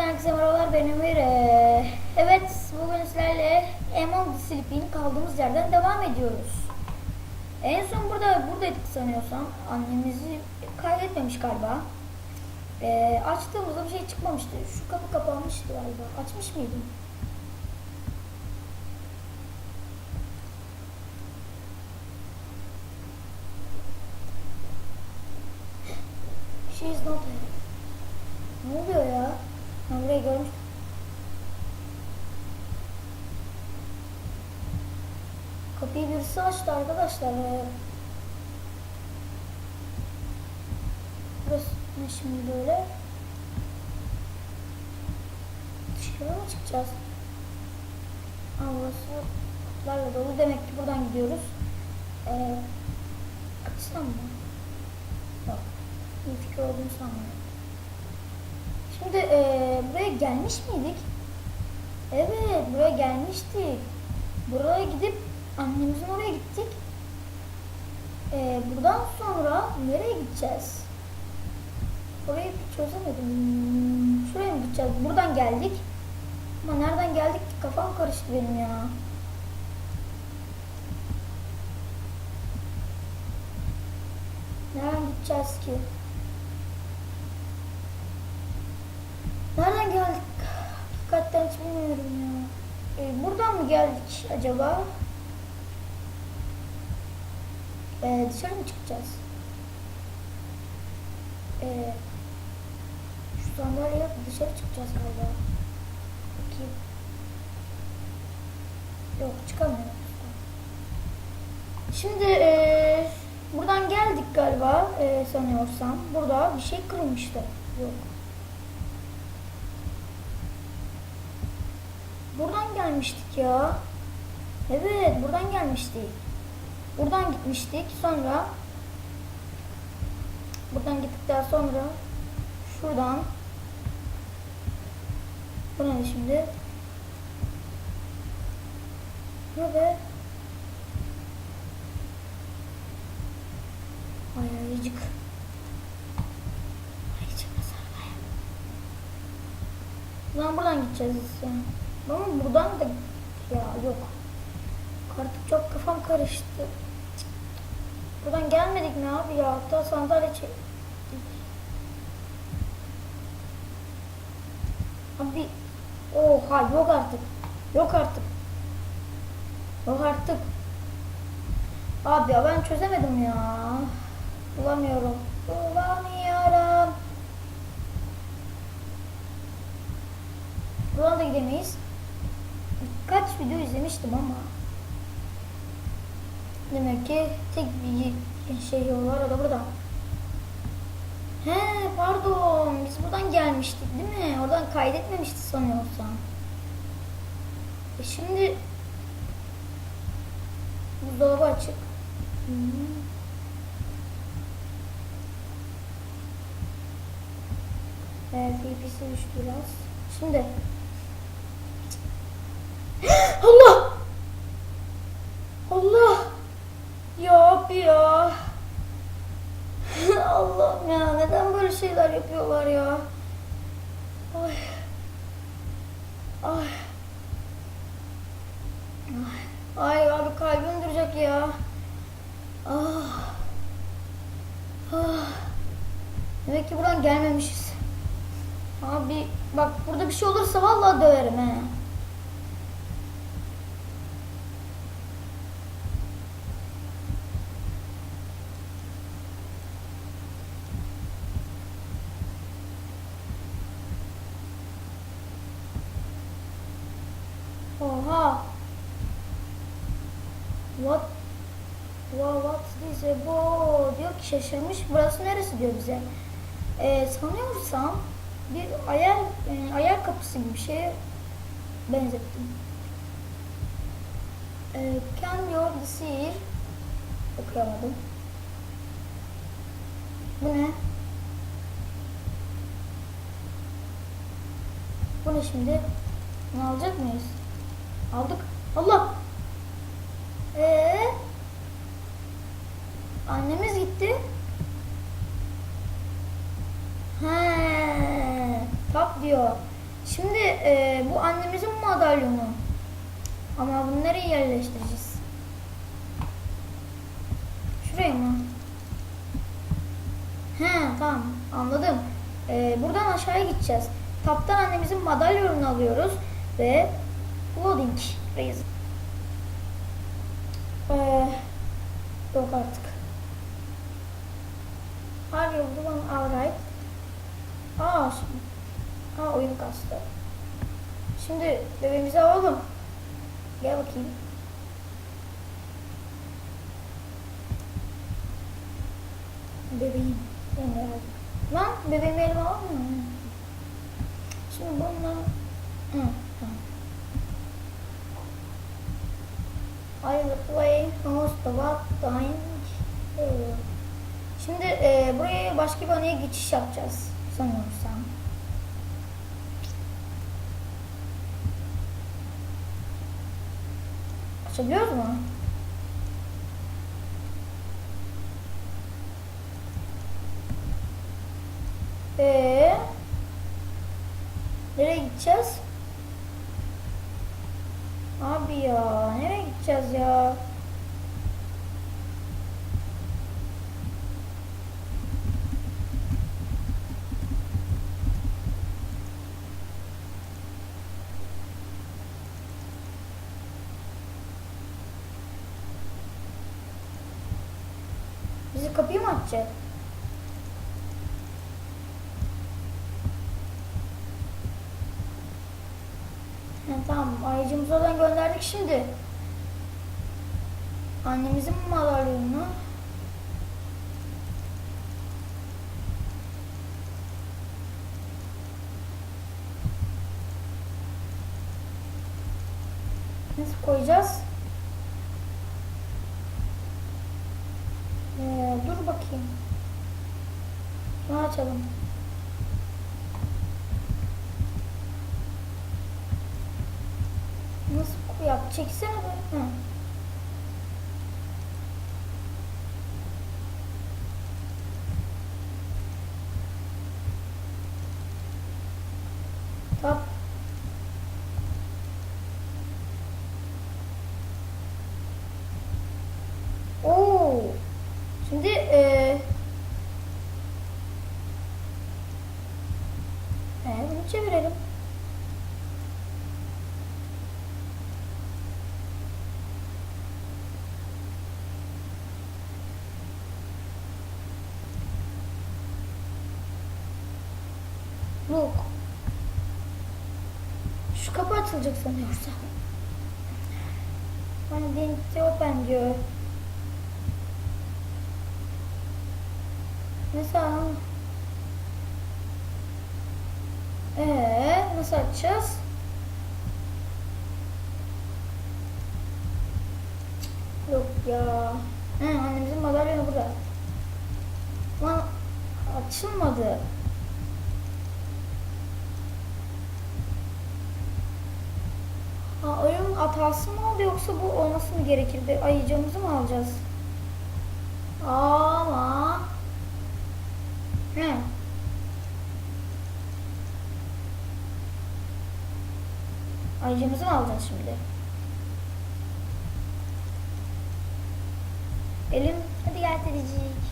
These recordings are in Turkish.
herkese merhabalar benim Emir. Ee, Evet bugün sizlerle Among the kaldığımız yerden devam ediyoruz. En son burada buradaydık sanıyorsam. Annemizi kaydetmemiş galiba. Ee, açtığımızda bir şey çıkmamıştı. Şu kapı kapanmıştı galiba. Açmış mıydım? Birisi açtı arkadaşlar. Ee, Burası ne şimdi böyle? Dışarı mı çıkacağız? Aa, burası kutularla dolu. Demek ki buradan gidiyoruz. Ee, açsam mı? Yok. İyi fikir olduğunu sanmıyorum. Şimdi eee, buraya gelmiş miydik? Evet, buraya gelmiştik. Buraya gidip annemizin oraya gittik. Eee, buradan sonra nereye gideceğiz? Orayı çözemedim. Hmm, Şuraya mı gideceğiz? Buradan geldik. Ama nereden geldik ki? Kafam karıştı benim ya. Nereden gideceğiz ki? Nereden geldik? Hakikaten hiç bilmiyorum ya. Ee, buradan mı geldik acaba? Ee, dışarı mı çıkacağız? Ee, şu sandalye dışarı çıkacağız galiba. Bakayım. Yok çıkamıyoruz. Şimdi ee, buradan geldik galiba ee, sanıyorsam. Burada bir şey kırılmıştı. Yok. Buradan gelmiştik ya. Evet, buradan gelmiştik. Buradan gitmiştik. Sonra buradan gittikten sonra şuradan bu ne şimdi? Bu ve Ay ayıcık. Ayıcık mesela. Lan buradan gideceğiz yani. Ama buradan da ya yok. Artık çok kafam karıştı. Buradan gelmedik mi abi ya? Hatta sandalye çektik. Abi oha yok artık. Yok artık. Yok artık. Abi ya ben çözemedim ya. Bulamıyorum. Bulamıyorum. Buradan da gidemeyiz. Birkaç video izlemiştim ama demek ki tek bir şey yol var da burada. He pardon biz buradan gelmiştik değil mi? Oradan kaydetmemişti sanıyorsam. E şimdi buzdolabı açık. Hmm. Evet, PPC düştü biraz. Şimdi Allah! Allah! Ya abi ya. Allah'ım ya neden böyle şeyler yapıyorlar ya? Ay. Ay. Ay, abi kalbim duracak ya. Ah. Ah. Demek ki buradan gelmemişiz. Abi bak burada bir şey olursa vallahi döverim he. Oha. What? Wow, what's this? E, Bu diyor ki şaşırmış. Burası neresi diyor bize. Ee, sanıyorsam bir ayar yani ayar kapısı gibi bir şeye benzettim. Ee, can your desir okuyamadım. Bu ne? Bu ne şimdi? Bunu alacak mıyız? Aldık. Allah! Ee? Annemiz gitti. He, tak diyor. Şimdi e, bu annemizin madalyonu. Ama nereye yerleştireceğiz? Şuraya mı? He tamam anladım. E, buradan aşağıya gideceğiz. Taptan annemizin madalyonunu alıyoruz ve loading reis. E, yok artık. Alright? Aa şimdi. Ha oyun kastı. Şimdi bebeğimizi alalım. Gel bakayım. Bebeğim. Lan bebeğimi elime almıyor? Şimdi bununla... Hı, tamam. I will play most of what time. Şimdi e, buraya başka bir anaya geçiş yapacağız. Sanıyorsam. Açabiliyoruz mu? Ee, nereye gideceğiz? Abi ya, nereye gideceğiz ya? Bizi kapıyı mı açacak? Ha, tamam, aracımızı oradan gönderdik şimdi. Annemizin mi madalyonunu? Nasıl koyacağız? Ee, dur bakayım. Şunu açalım. Nasıl koyak? Çeksene. Hı. Tap. Oo. Şimdi eee ee, bunu çevirelim. Look. Şu kapı açılacak sanıyorsam. Hani identity open diyor. Mesela ee, nasıl açacağız? Yok ya. He, annemizin madalyonu burada. Lan açılmadı. Ha, oyun hatası mı oldu yoksa bu olması mı gerekirdi? Ayıcığımızı mı alacağız? Ama He. Ayıcımızı mı alacağız şimdi? Elim hadi gel dedicik.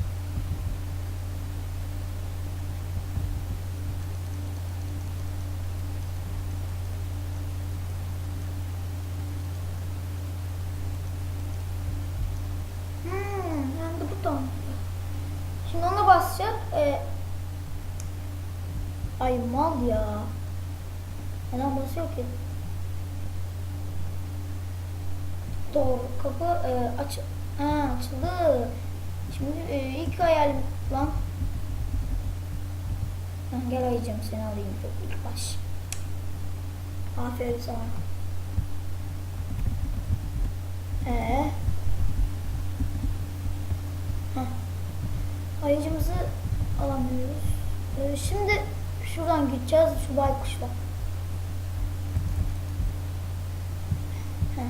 Hmm, yandı buton. Şimdi ona basacak. Ee, ay mal ya. Neden basıyor ki? Doğru. Kapı e, aç ha, açıldı. Şimdi e, ilk hayalim lan. Ha, gel ayıcım seni alayım ilk baş. Aferin sana. Ee. Heh. Ayıcımızı alamıyoruz. Ee, şimdi şuradan gideceğiz. Şu baykuşla. Heh.